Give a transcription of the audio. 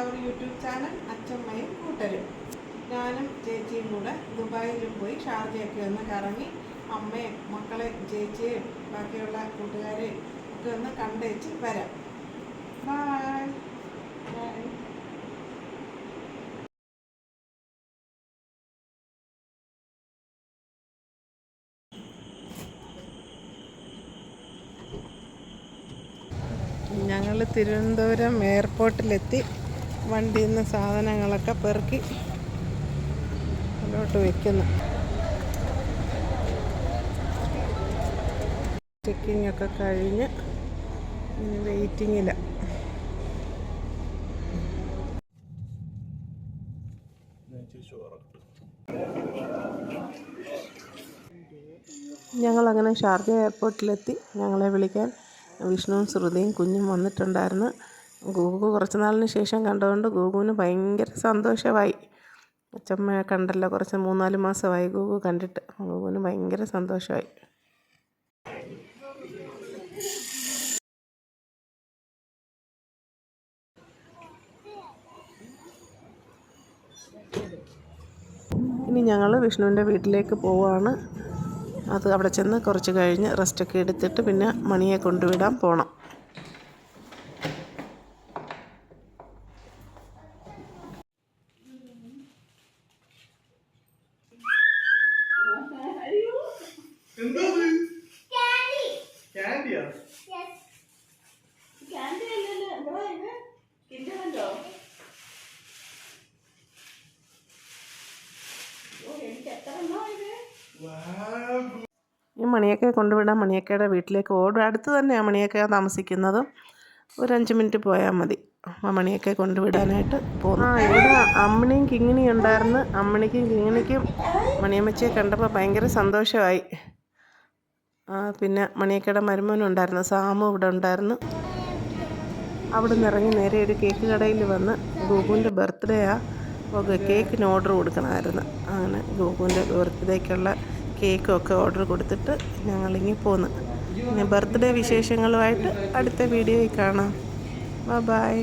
അവർ YouTube channel അച്ഛമ്മയും കൂട്ടരും. ഞാനും ചേച്ചിയും കൂടെ ദുബായിലും പോയി ഷാർജയൊക്കെ ഒന്ന് കറങ്ങി അമ്മയും മക്കളെ ചേച്ചിയും ബാക്കിയുള്ള കൂട്ടുകാരെയും ഒക്കെ ഒന്ന് കണ്ടേച്ച് വരാം. ബൈ ബായ് ഞങ്ങൾ തിരുവനന്തപുരം എയർപോർട്ടിലെത്തി. വണ്ടിയിൽ നിന്ന് സാധനങ്ങളൊക്കെ പെറുക്കി അതിലോട്ട് വെക്കുന്നു. ചെക്കിംഗ് ഒക്കെ കഴിഞ്ഞ് ഇനി വെയിറ്റിങ്ങില്ല ഞങ്ങളങ്ങനെ ഷാർജ എയർപോർട്ടിലെത്തി ഞങ്ങളെ വിളിക്കാൻ വിഷ്ണുവും ശ്രുതിയും കുഞ്ഞും വന്നിട്ടുണ്ടായിരുന്നു. ഗൂഗു കുറച്ച് നാളിന് ശേഷം കണ്ടതുകൊണ്ട് ഗൂഗുവിന് ഭയങ്കര സന്തോഷമായി. അച്ചമ്മയെ കണ്ടല്ലോ കുറച്ച് മൂന്നാൽ മാസമായി ഗൂഗു കണ്ടിട്ട്. ഗൂഗുവിന് ഭയങ്കര സന്തോഷമായി. ഇനി ഞങ്ങൾ വിഷ്ണുവിന്റെ വീട്ടിലേക്ക് പോവുകയാണ് അത് അവിടെ ചെന്ന് കുറച്ച് കഴിഞ്ഞ് റെസ്റ്റൊക്കെ എടുത്തിട്ട് പിന്നെ മണിയെ കൊണ്ടുവിടാൻ പോകണം ക്യാൻഡിയാ ഈ മണിയൊക്കെ കൊണ്ടുവിടാൻ മണിയക്കയുടെ വീട്ടിലേക്ക് ഓടും. അടുത്ത് തന്നെയാണ് മണിയൊക്കെ താമസിക്കുന്നത്. ഒരു അഞ്ച് മിനിറ്റ് പോയാൽ മതി. ആ മണിയൊക്കെ കൊണ്ടുവിടാനായിട്ട് പോകുന്നു. ആ ഇവിടെ അമ്മിണിയും കിങ്ങിണിയും ഉണ്ടായിരുന്നു. അമ്മിണിക്കും കിങ്ങിണിക്കും മണിയമ്മച്ചിയെ കണ്ടപ്പോൾ ഭയങ്കര സന്തോഷമായി. പിന്നെ മണിയക്കട മരുമോനുണ്ടായിരുന്നു സാമു ഇവിടെ ഉണ്ടായിരുന്നു. അവിടെ നിന്ന് ഇറങ്ങി നേരെ ഒരു കേക്ക് കടയിൽ വന്ന് ഗോകുവിന്റെ ബർത്ത്ഡേയാണ് അപ്പോൾ കേക്കിന് ഓർഡർ കൊടുക്കണമായിരുന്നു. അങ്ങനെ ഗോകുവിന്റെ ബർത്ത്ഡേക്കുള്ള കേക്കൊക്കെ ഓർഡർ കൊടുത്തിട്ട് ഞങ്ങളിങ്ങി പോന്ന്. പിന്നെ ബർത്ത്ഡേ വിശേഷങ്ങളുമായിട്ട് അടുത്ത വീഡിയോയിൽ കാണാം. ബൈ